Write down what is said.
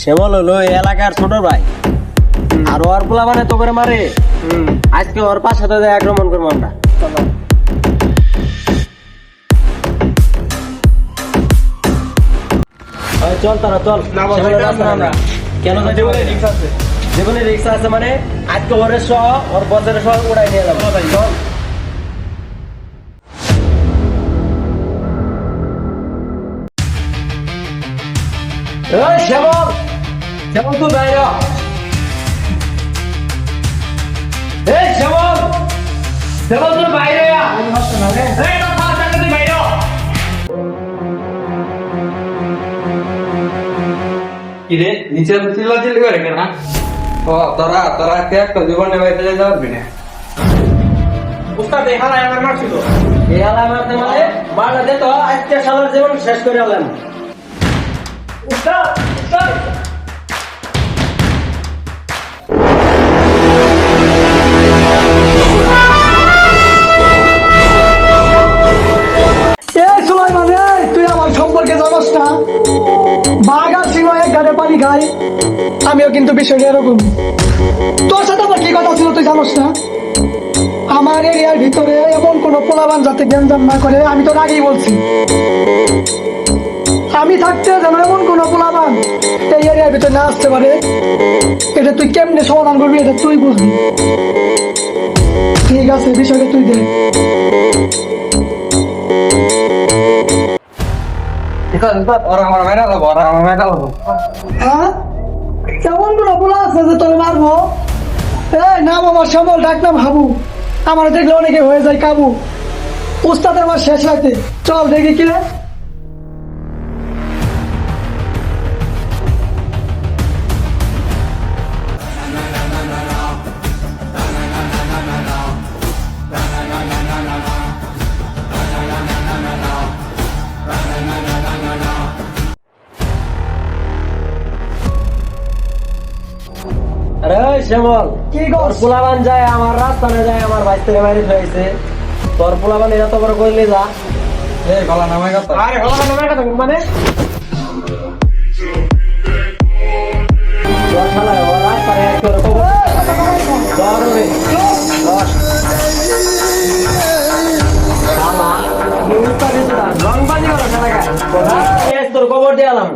শ্যামল হলো এই এলাকার ছোট ভাই। আর ওর পোলা মানে তো করে মারে। আজকে ওর পাশে তো আক্রমণ করব আমরা। চল তারা চল। আমরা। কেন জীবনে রিক্সা আছে। মানে আজকে ওরের সহ ওর বছরের সহ উড়াই নিয়ে যাব। চল এই শ্যামল! শ্যামল তুই বাইরে। এই শ্যামল শ্যামল তুই বাইরে। এই। কিরে নিচে চিল্লা চিল্লি করে কেন ও তোরা তোরা কে একটা জীবনে বাইরে যেতে পারবি না উস্তাদ এই হালাই আমার মারছিল এই হালা মারতে মানে মারা তো আজকে সালার জীবন শেষ করে হলাম উস্তাদ খাই আমিও কিন্তু বিষয়টা এরকম। তোর সাথে আমার কি কথা ছিল তুই জানোস না? আমার এরিয়ার ভিতরে এমন কোনো পোলাবান যাতে গ্যাঞ্জাম না করে, আমি তোর আগেই বলছি। আমি থাকতে যেন এমন কোনো পোলাবান এই এরিয়ার ভিতরে না আসতে পারে, এটা তুই কেমনে সমাধান করবি এটা তুই বুঝবি। ঠিক আছে, বিষয়টা তুই দেখ। কোনো পোলা আছে যে তোর এই, নাম আমার আমার দেখলে অনেকে হয়ে যায় কাবু। উস্তাদ আমার শেষ রাতে। চল দেখি কি রে আরে শ্যামল কি করছ? পোলাবান যায় আমার রাস্তানে যায় আমার বাইশ থেকে বাইরে হয়েছে তোর পোলাবান এত বড় করলে যা। এই গলা নামে কথা। আরে হলো না মেটা মানে? তোর করে করো কবর দিয়ে আলাম।